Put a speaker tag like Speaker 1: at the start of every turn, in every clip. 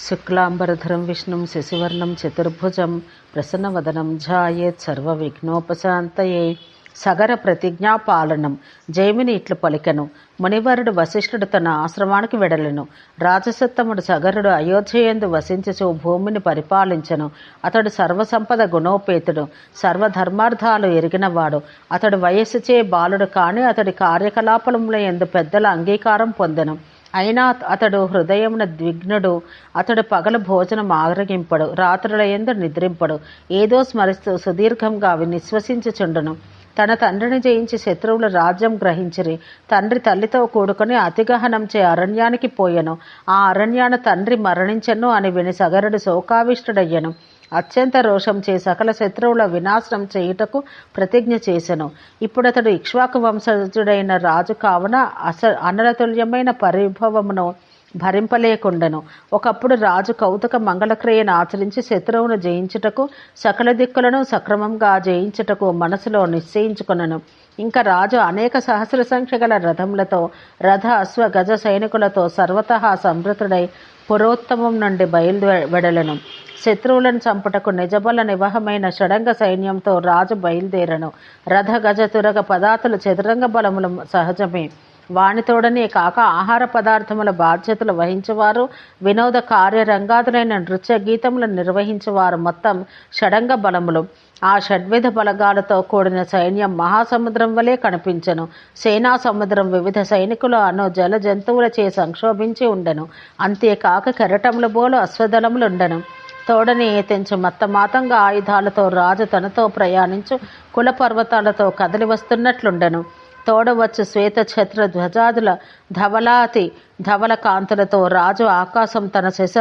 Speaker 1: శుక్లాంబరధరం విష్ణుం శశివర్ణం చతుర్భుజం ప్రసన్నవదనం ఝాయేత్ సర్వవిఘ్నోపశాంతయే సగర ప్రతిజ్ఞాపాలనం జైమిని ఇట్లు పలికెను. మునివరుడు వశిష్ఠుడు తన ఆశ్రమానికి వెడలెను. రాజసత్తముడు సగరుడు అయోధ్యయందు వసించుచు భూమిని పరిపాలించెను. అతడు సర్వసంపద గుణోపేతుడు సర్వధర్మార్థాలు ఎరిగినవాడు. అతడు వయస్సుచే బాలుడు కాని అతడి కార్యకలాపముల ఎందు పెద్దల అంగీకారం పొందెను. అయినా అతడు హృదయమున ద్విఘ్నుడు అతడు పగల భోజనం ఆగ్రగింపడు రాత్రులయందు నిద్రింపడు ఏదో స్మరిస్తూ సుదీర్ఘంగా అవి నిశ్వసించుచుండును. తన తండ్రిని జయించి శత్రువులు రాజ్యం గ్రహించిరి. తండ్రి తల్లితో కూడుకొని అతిగహనంచే అరణ్యానికి పోయెను. ఆ అరణ్యాన తండ్రి మరణించెను అని విని సగరుడు శోకావిష్టుడయ్యను. అత్యంత రోషం చే సకల శత్రువుల వినాశనం చేయుటకు ప్రతిజ్ఞ చేసెను. ఇప్పుడు అతడు ఇక్ష్వాకు వంశజుడైన రాజు కావున అస అనరతుల్యమైన పరిభవమును భరింపలేకుండెను. ఒకప్పుడు రాజు కౌతుక మంగళక్రియను ఆచరించి శత్రువును జయించుటకు సకల దిక్కులను సక్రమంగా జయించుటకు మనసులో నిశ్చయించుకునను. ఇంకా రాజు అనేక సహస్ర సంఖ్య గల రథములతో రథ అశ్వ గజ సైనికులతో సర్వతః సంవృతుడై పురోత్తమం నుండి బయలువెడలను శత్రువులను చంపుటకు నిజబల నివహమైన షడంగ సైన్యంతో రాజు బయలుదేరను. రథ గజ తురగ పదార్థులు చతురంగ బలములు సహజమే. వానితోడనే కాక ఆహార పదార్థముల బాధ్యతలు వహించేవారు వినోద కార్యరంగాదులైన నృత్య గీతములను నిర్వహించేవారు మొత్తం షడంగ బలములు. ఆ షడ్విధ బలగాలతో కూడిన సైన్యం మహాసముద్రం వలె కనిపించెను. సేనా సముద్రం వివిధ సైనికులు అను జల జంతువులచే సంక్షోభించి ఉండెను. అంతేకాక కెరటముల బోలు అశ్వదళములుండెను. తోడని తెంచు మత్తమాతంగా ఆయుధాలతో రాజు తనతో ప్రయాణించు కుల పర్వతాలతో కదలి వస్తున్నట్లుండెను. తోడవచ్చు శ్వేత ఛత్ర ధ్వజాదుల ధవలాతి ధవల కాంతులతో రాజు ఆకాశం తన శశ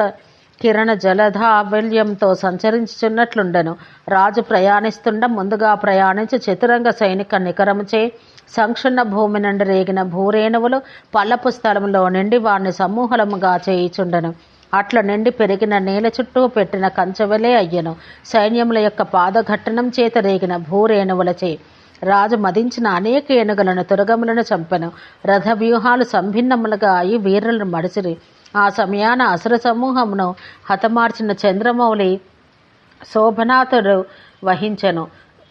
Speaker 1: కిరణ జలధావల్యంతో సంచరించుచున్నట్లుండెను. రాజు ప్రయాణిస్తుండ ముందుగా ప్రయాణించి చతురంగ సైనిక నికరముచే సంక్షున్న భూమి నుండి రేగిన భూరేణువులు పల్లపు స్థలంలో నిండి వారిని సమూహలముగా చేయిచుండెను. అట్ల నిండి పెరిగిన నేల చుట్టూ పెట్టిన కంచెవలే అయ్యను. సైన్యముల యొక్క పాదఘట్టనం చేత రేగిన భూరేణువులచే రాజు మదించిన అనేక ఏనుగులను తురగములను చంపెను. రథ వ్యూహాలు సంభిన్నములుగా అయి వీరులను మడిచిరి. ఆ సమయాన అసుర సమూహమును హతమార్చిన చంద్రమౌళి శోభనాథుడు వహించెను.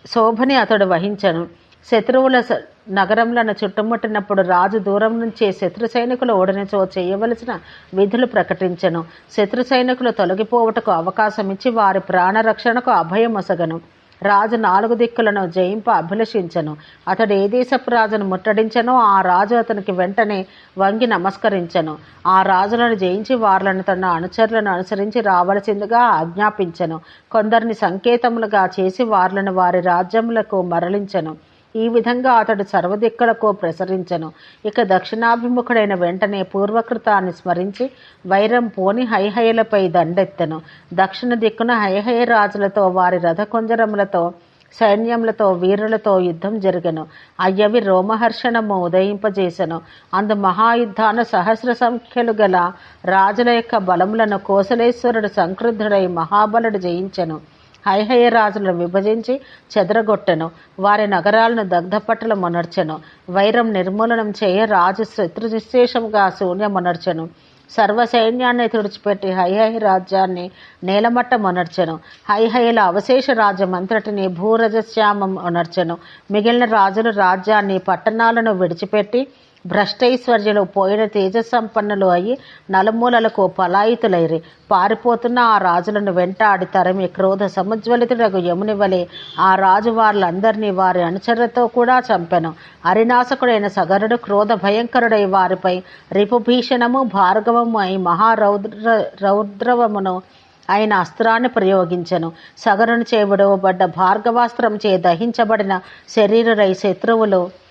Speaker 1: శోభని అతడు వహించను. శత్రువుల నగరంలను చుట్టుముట్టినప్పుడు రాజు దూరం నుంచే శత్రు సైనికులు ఓడనిచో చేయవలసిన విధులు ప్రకటించెను. శత్రు సైనికులు తొలగిపోవుటకు అవకాశం ఇచ్చి వారి ప్రాణరక్షణకు అభయమసగను. రాజు నాలుగు దిక్కులను జయింప అభిలషించను. అతడు ఏ దేశపు రాజును ముట్టడించనో ఆ రాజు అతనికి వెంటనే వంగి నమస్కరించను. ఆ రాజులను జయించి వారులను తన అనుచరులను అనుసరించి రావలసిందిగా ఆజ్ఞాపించను. కొందరిని సంకేతములుగా చేసి వారులను వారి రాజ్యములకు మరలించను. ఈ విధంగా అతడు సర్వదిక్కడకో ప్రసరించను. ఇక దక్షిణాభిముఖుడైన వెంటనే పూర్వకృతాన్ని స్మరించి వైరం పోని హైహయలపై దండెత్తెను. దక్షిణ దిక్కున హైహయ రాజులతో వారి రథకుంజరములతో సైన్యములతో వీరులతో యుద్ధం జరిగను. అయ్యవి రోమహర్షణము ఉదయింపజేసెను. అందు మహాయుద్ధాన సహస్ర సంఖ్యలు గల రాజుల యొక్క బలములను కోసలేశ్వరుడు సంక్రుద్ధుడై మహాబలుడు జయించెను. హైహయ రాజులను విభజించి చెదరగొట్టెను. వారి నగరాలను దగ్ధపట్టలు మొనర్చెను వైరం నిర్మూలనం చేయ రాజు శత్రు శూన్య శూన్యమొనర్చెను. సర్వ సైన్యాన్ని తుడిచిపెట్టి హైహై రాజ్యాన్ని నేలమట్ట మొనర్చెను హైహయల అవశేష రాజ్యమంతటిని భూరజశ్యామం ఒనర్చెను. మిగిలిన రాజులు రాజ్యాన్ని పట్టణాలను విడిచిపెట్టి భ్రష్టైశ్వర్యులు పోయిన తేజసంపన్నులు అయి నలుమూలలకు పలాయితులైరి. పారిపోతున్న ఆ రాజులను వెంటాడి తరమి క్రోధ సముజ్వలితుడకు యముని వలె ఆ రాజు వాళ్ళందరినీ వారి అనుచరులతో కూడా చంపెను. అరినాశకుడైన సగరుడు క్రోధ భయంకరుడై వారిపై రిపుభీషణము భార్గవము అయి మహారౌద్ర రౌద్రవమును ఆయన అస్త్రాన్ని ప్రయోగించెను. సగరును చేయబడవబడ్డ భార్గవాస్త్రం చే దహించబడిన శరీరులై శత్రువులు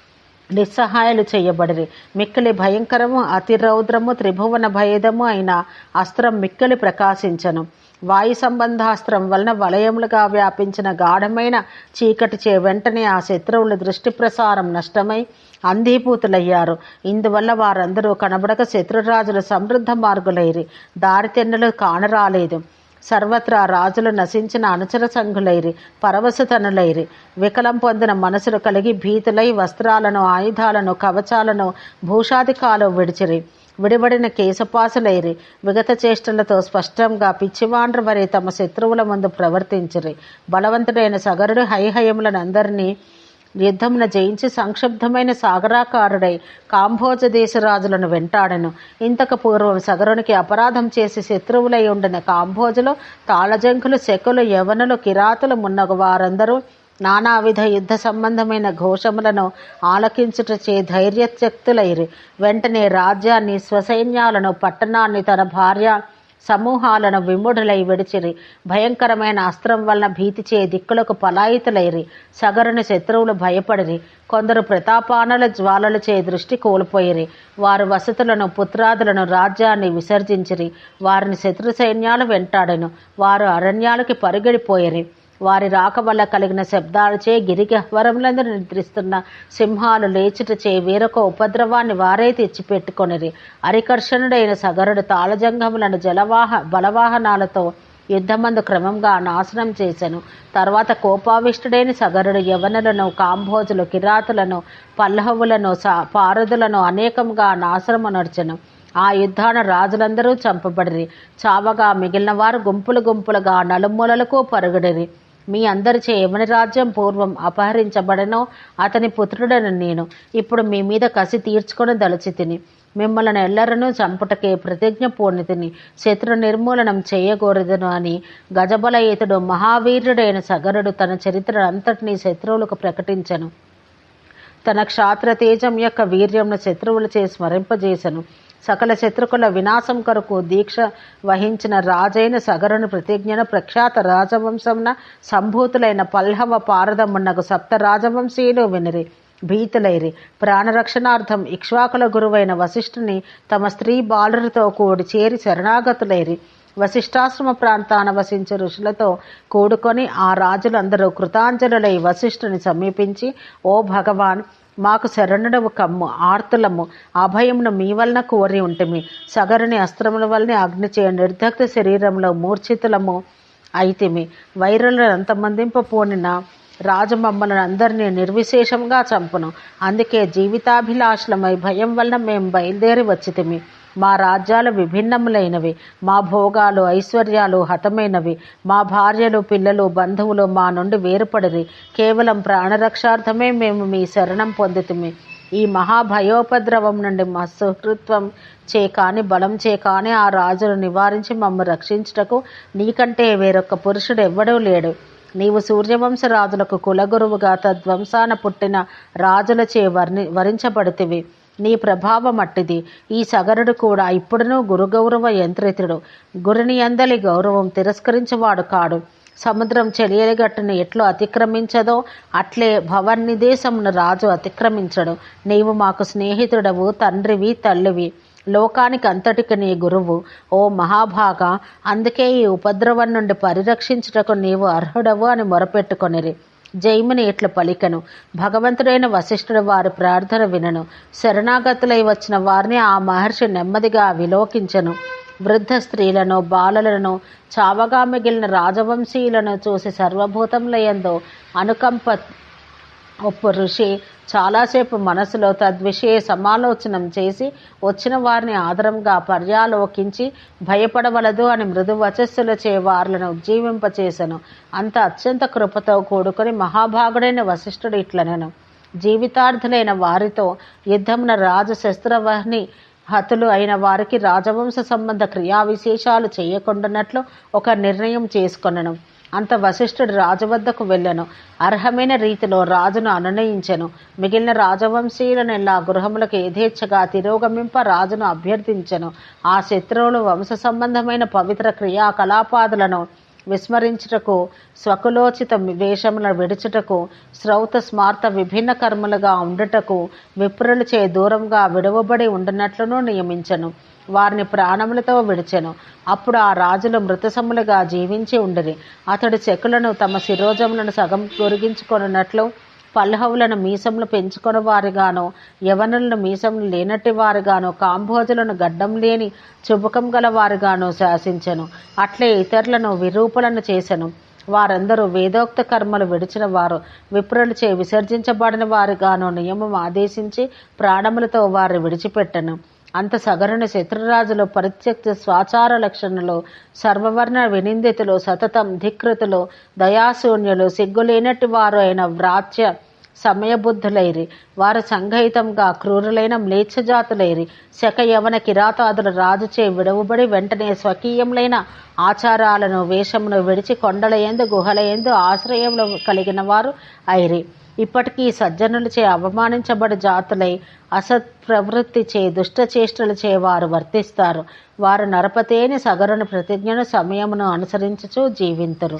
Speaker 1: నిస్సహాయాలు చేయబడిరి. మిక్కిలి భయంకరము అతి రౌద్రము త్రిభువన భేదము అయిన అస్త్రం మిక్కిలి ప్రకాశించను. వాయు సంబంధాస్త్రం వలన వలయములుగా వ్యాపించిన గాఢమైన చీకటి చే వెంటనే ఆ శత్రువుల దృష్టి ప్రసారం నష్టమై అంధీభూతులయ్యారు. ఇందువల్ల వారందరూ కనబడక శత్రురాజులు సమృద్ధ మార్గులైరి. దారితెన్నులు కానరాలేదు. సర్వత్రా రాజులు నశించిన అనుచర సంఘులైరి పరవశతనులైరి వికలం పొందిన మనసులు కలిగి భీతులై వస్త్రాలను ఆయుధాలను కవచాలను భూషాధికాలు విడిచిరి. విడిబడిన కేశపాసులైరి. విగత చేష్టలతో స్పష్టంగా పిచ్చివాండ్ర వరే తమ శత్రువుల ముందు ప్రవర్తించిరి. బలవంతుడైన సగరుడు హైహయములను అందరినీ యుద్ధమున జయించి సంక్షుబ్ధమైన సాగరాకారుడై కాంభోజ దేశరాజులను వెంటాడెను. ఇంతకు పూర్వం సగరునికి అపరాధం చేసి శత్రువులై ఉండిన కాంభోజులు తాళజంకులు శకులు యవనులు కిరాతులు మున్నగు వారందరూ నానావిధ యుద్ధ సంబంధమైన ఘోషములను ఆలకించుటచే ధైర్యత్యక్తులైరి వెంటనే రాజ్యాన్ని స్వసైన్యాలను పట్టణాన్ని తన భార్య సమూహాలను విముడులై విడిచిరి. భయంకరమైన అస్త్రం వలన భీతిచే దిక్కులకు పలాయితులైరి. సగరుని శత్రువులు భయపడిరి. కొందరు ప్రతాపానల జ్వాలలు చే దృష్టి కోల్పోయిరి. వారు వసతులను పుత్రాదులను రాజ్యాన్ని విసర్జించిరి. వారిని శత్రు సైన్యాలు వెంటాడెను. వారు అరణ్యాలకి పరుగెడిపోయిరి. వారి రాక వల్ల కలిగిన శబ్దాలచే గిరిగహ్వరములందరూ నిద్రిస్తున్న సింహాలు లేచుటచే వేరొక ఉపద్రవాన్ని వారే తెచ్చిపెట్టుకొనిరి. అరికర్షణుడైన సగరుడు తాళజంగములను జలవాహ బలవాహనాలతో యుద్ధమందు క్రమంగా నాశనం చేశాను తర్వాత కోపావిష్టుడైన సగరుడు యవనులను కాంభోజులు కిరాతులను పల్లహవులను సా పారదులను అనేకంగా నాశనమునర్చను ఆ యుద్ధాన రాజులందరూ చంపబడిరి. చావగా మిగిలిన వారు గుంపులు గుంపులుగా నలుమూలలకు పరుగుడిరి. మీ అందరిచే యమని రాజ్యం పూర్వం అపహరించబడనో అతని పుత్రుడను నేను ఇప్పుడు మీ మీద కసి తీర్చుకొని దలచి తిని. మిమ్మల్ని ఎల్లరను చంపుటకే ప్రతిజ్ఞ పూర్ణితిని. శత్రు నిర్మూలనం చేయకూడదును అని గజబలయితుడు మహావీరుడైన సగరుడు తన చరిత్ర అంతటినీ శత్రువులకు ప్రకటించను. తన క్షాత్ర తేజం యొక్క వీర్యంను శత్రువులచే స్మరింపజేసను. సకల శత్రుకుల వినాశం కొరకు దీక్ష వహించిన రాజైన సగరుని ప్రతిజ్ఞను ప్రఖ్యాత రాజవంశంన సంభూతులైన పల్లవ పారదమున్నగు సప్త రాజవంశీయులు వినిరి. భీతులైరి. ప్రాణరక్షణార్థం ఇక్ష్వాకుల గురువైన వశిష్ఠుని తమ స్త్రీ బాలురితో కూడి చేరి శరణాగతులైరి. వశిష్ఠాశ్రమ ప్రాంతాన వసించే ఋషులతో కూడుకొని ఆ రాజులందరూ కృతాంజలులై వశిష్ఠుని సమీపించి ఓ భగవాన్ మాకు శరణుడవు కమ్ము ఆర్తులము అభయమును మీ వలన కోరి ఉంటిమి. సగరుని అస్త్రముల వలన అగ్నిచే నిర్దగ్ధ శరీరంలో మూర్ఛితులము అయితిమి. వైరులను అంతమందింపపోనిన రాజు మమ్మల్ని అందరినీ నిర్విశేషంగా చంపును. అందుకే జీవితాభిలాషలమై భయం వలన మేము బయలుదేరి వచ్చితిమి. మా రాజ్యాలు విభిన్నములైనవి. మా భోగాలు ఐశ్వర్యాలు హతమైనవి. మా భార్యలు పిల్లలు బంధువులు మా నుండి వేరుపడిరి. కేవలం ప్రాణరక్షార్థమే మేము మీ శరణం పొందుతుమి. ఈ మహాభయోపద్రవం నుండి మా సుహృత్వం చే కాని బలం చే కాని ఆ రాజును నివారించి మమ్మ రక్షించుటకు నీకంటే వేరొక పురుషుడు ఎవ్వడూ లేడు. నీవు సూర్యవంశ రాజులకు కులగురువుగా తద్వంశాన పుట్టిన రాజులచే వర్ణి వరించబడితివి. నీ ప్రభావం అట్టిది. ఈ సగరుడు కూడా ఇప్పుడును గురుగౌరవ యంత్రితుడు. గురిని అందలి గౌరవం తిరస్కరించేవాడు కాడు. సముద్రం చెలియగట్టును ఎట్లు అతిక్రమించదో అట్లే భవన్నిదేశమును రాజు అతిక్రమించడు. నీవు మాకు స్నేహితుడవు తండ్రివి తల్లివి. లోకానికి అంతటికి నీ గురువు. ఓ మహాభాగ అందుకే ఈ ఉపద్రవం నుండి పరిరక్షించుటకు నీవు అర్హుడవు అని మొరపెట్టుకొనిరి. జైముని ఇట్ల పలికను? భగవంతుడైన వశిష్ఠుడు వారి ప్రార్థన వినను. శరణాగతులై వచ్చిన వారిని ఆ మహర్షి నెమ్మదిగా విలోకించను. వృద్ధ స్త్రీలను బాలలను చావగా మిగిలిన రాజవంశీయులను చూసి సర్వభూతములయందు అనుకంప ఒప్పు ఋషి. చాలాసేపు మనసులో తద్విషయ సమాలోచనం చేసి వచ్చిన వారిని ఆదరంగా పర్యాలోకించి భయపడవలదు అని మృదు వచస్సులచే వారులను ఉజ్జీవింపచేసెను అంత అత్యంత కృపతో కూడుకొని మహాభాగుడైన వశిష్ఠుడు ఇట్లనెను. జీవితార్థులైన వారితో యుద్ధమున రాజు శస్త్రవహ్ని హతులు అయిన వారికి రాజవంశ సంబంధ క్రియా విశేషాలు చేయకుండానట్లు ఒక నిర్ణయం చేసుకొనను. అంత వశిష్ఠుడు రాజు వద్దకు వెళ్ళను. అర్హమైన రీతిలో రాజును అనునయించెను. మిగిలిన రాజవంశీయులను ఇలా గృహములకు యథేచ్ఛగా తిరోగమింప రాజును అభ్యర్థించెను. ఆ శత్రువులు వంశ సంబంధమైన పవిత్ర క్రియాకలాపాదులను విస్మరించుటకు స్వకులోచిత వేషముల విడుచుటకు శ్రౌత స్మార్త విభిన్న కర్మలుగా ఉండుటకు విప్రులచే దూరంగా విడవబడి ఉండనట్లును నియమించను. వారిని ప్రాణములతో విడిచెను. అప్పుడు ఆ రాజులు మృతసములుగా జీవించి ఉండిరి. అతడు చెక్కులను తమ శిరోజములను సగం పొరిగించుకొనున్నట్లు పల్లహవులను మీసములు పెంచుకొని వారిగాను యవనులను మీసంలు లేనట్టి వారిగాను కాంభోజులను గడ్డం లేని చుబుకం గల వారిగాను శాసించను. అట్లే ఇతరులను విరూపులను చేసెను. వారందరూ వేదోక్త కర్మలు విడిచిన వారు విప్రులచే విసర్జించబడిన వారిగాను నియమం ఆదేశించి ప్రాణములతో వారిని విడిచిపెట్టను. అంత సగరుని శత్రురాజులు ప్రత్యక్ష స్వాచార లక్షణలో సర్వవర్ణ వినిందితులు సతతం ధికృతులు దయాశూన్యులు సిగ్గులేనట్టి వారు అయిన వ్రాత్య సమయబుద్ధులైరి. వారు సంఘయితంగా క్రూరులైన మ్లేచ్ఛజాతులైరి. శక యవన కిరాతాదులు రాజుచే విడవబడి వెంటనే స్వకీయములైన ఆచారాలను వేషమును విడిచి కొండల ఎందు గుహల ఎందు ఆశ్రయములు కలిగిన వారు ఐరి. ఇప్పటికీ సజ్జనులచే అవమానించబడి జాతులై అసత్ ప్రవృత్తి చే దుష్టచేష్టలచే వారు వర్తిస్తారు. వారు నరపతేని సగరుని ప్రతిజ్ఞను సమయమును అనుసరించుచూ జీవింతురు.